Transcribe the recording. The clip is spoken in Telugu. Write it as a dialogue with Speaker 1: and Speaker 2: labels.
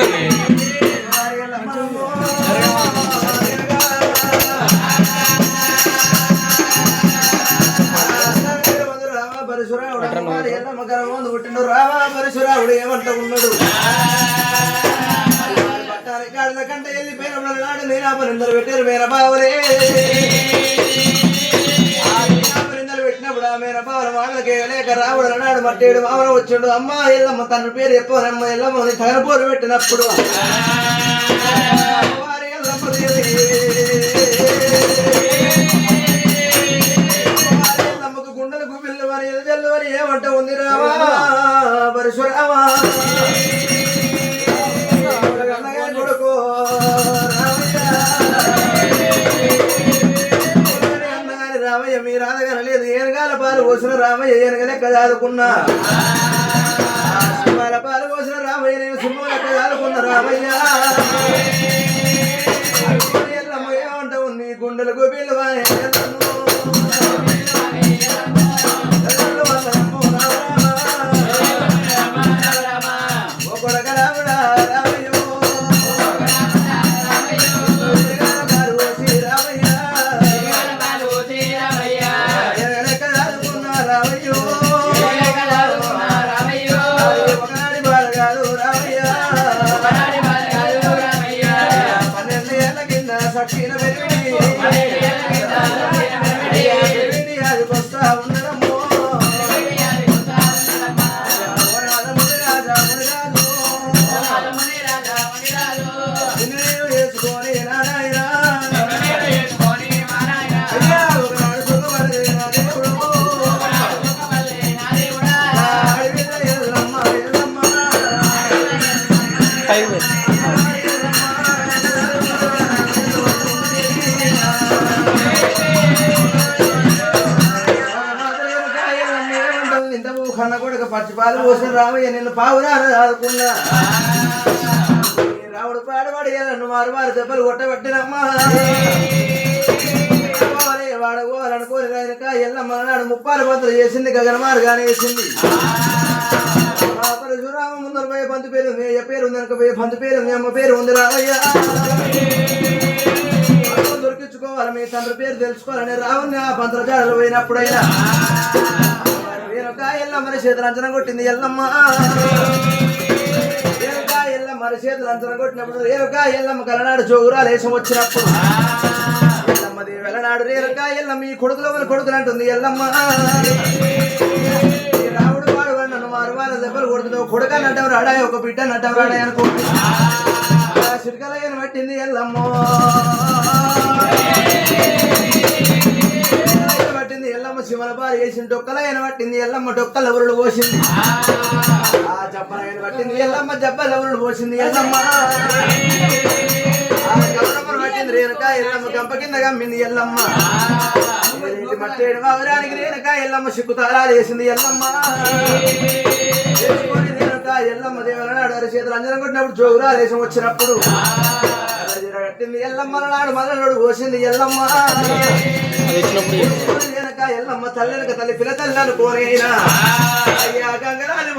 Speaker 1: ఎవరండి పుట్టిండు రావా పరశురావుడు ఏమంటూ ఉన్నాడు కంటే వెళ్ళిపోయిన నాడు నేనా పని పెట్టారు మేర బావరే నేనాపరిందరు పెట్టినప్పుడు లేక రావుడు నాడు మట్టేడు మామన వచ్చిండు అమ్మ ఎల్లమ్మ తన పేరు చెప్పనమ్మ ఎల్లమ్మ తగన పోరు పెట్టినప్పుడు ఎల్లమ్మకు ఎదజల్లు ఏమంట ఉంది రావా పరశురామా కొడుకు రామయ్య మీ రాధగారు పోసిన రామయ్య ఏనగ లెక్క చదువుకున్నా సింహాల పాలు పోసిన రామయ్య నేను సింహాల లెక్క చదువుకున్న రామయ్య. ఎల్లమ్మ ఏమంట నీ గుండెలకు పిల్లవాయి వేసుకొని నారాయణ. అయ్యా ఒకనాడు సుఖపడదే నా దేవుడు. ఆడిపిల్ల పచ్చి పాలు పోసిన రామయ్య నిన్ను పావురా ఆదుకున్నా. రావుడు పాడవాడి నన్ను మారు మారు దెబ్బలు కొట్టబట్టినమ్మా. వాడగోవాలనుకోని రాయనక ఎల్లమ్మ నాడు ముప్పాలు పంతులు చేసింది గగనమారుగానే వేసింది ఆ పరశురామ ముందర పోయే పంతు పేరు మీ పేరు ఉంది వెనక పోయే పంతు పేరు మీ అమ్మ పేరు ఉంది రావయ్య దొరికించుకోవాలి మీ తండ్రి పేరు తెలుసుకోవాలని రావుని ఆ పంతుల జాడలు పోయినప్పుడైనా. వెనక ఎల్లమ్మ చేతులు అంచనా కొట్టింది ఎల్లమ్మ. రేవక ఎల్లమ్మ చేతులు అంచనా కొట్టినప్పుడు రేవక ఎల్లమ్మ కలనాడు జోగురాలు వేసం వచ్చినప్పుడు. ఎల్లమ్మ దేవి వెళ్ళనాడు రేవక ఎల్లమ్మ ఈ కొడుకుల కొడుకులు అంటుంది ఎల్లమ్మ. రావుడు వాడు నన్ను మారు వాళ్ళ దెబ్బలు కొడుతుందో కొడుక నడ్డం రాడాయి ఒక బిడ్డ నడ్డం రాడాయి అనుకుంటుంది చిరకలయ్యను పట్టింది ఎల్లమ్మ. వేసిన డొక్కలయ్యను పట్టింది ఎల్లమ్మ డొక్కల ఎవరుడు పోసింది? ఆ. జబ్బలయ్యను పట్టింది ఎల్లమ్మ జబ్బల ఎవరుడు పోసింది ఎల్లమ్మ? పట్టింది రేణుక ఎల్లమ్మ గంప కింద గమ్మింది ఎల్లమ్మ. మట్టేడు మావరానికి రేణుక ఎల్లమ్మ సిక్కు తాళాలు వేసింది ఎల్లమ్మ. ఎల్లమ్మ దేవుల నాడు చేతులు అంజనం కొట్టినప్పుడు జోగురా దేశం వచ్చినప్పుడు. కట్టింది ఎల్లమ్మ నాడు మల్లనోడు పోసింది ఎల్లమ్మ. ఎల్లమ్మ తల్లెనక తల్లి పిల్ల తల్లి అనుకోనైనా. అయ్యా ముద్దు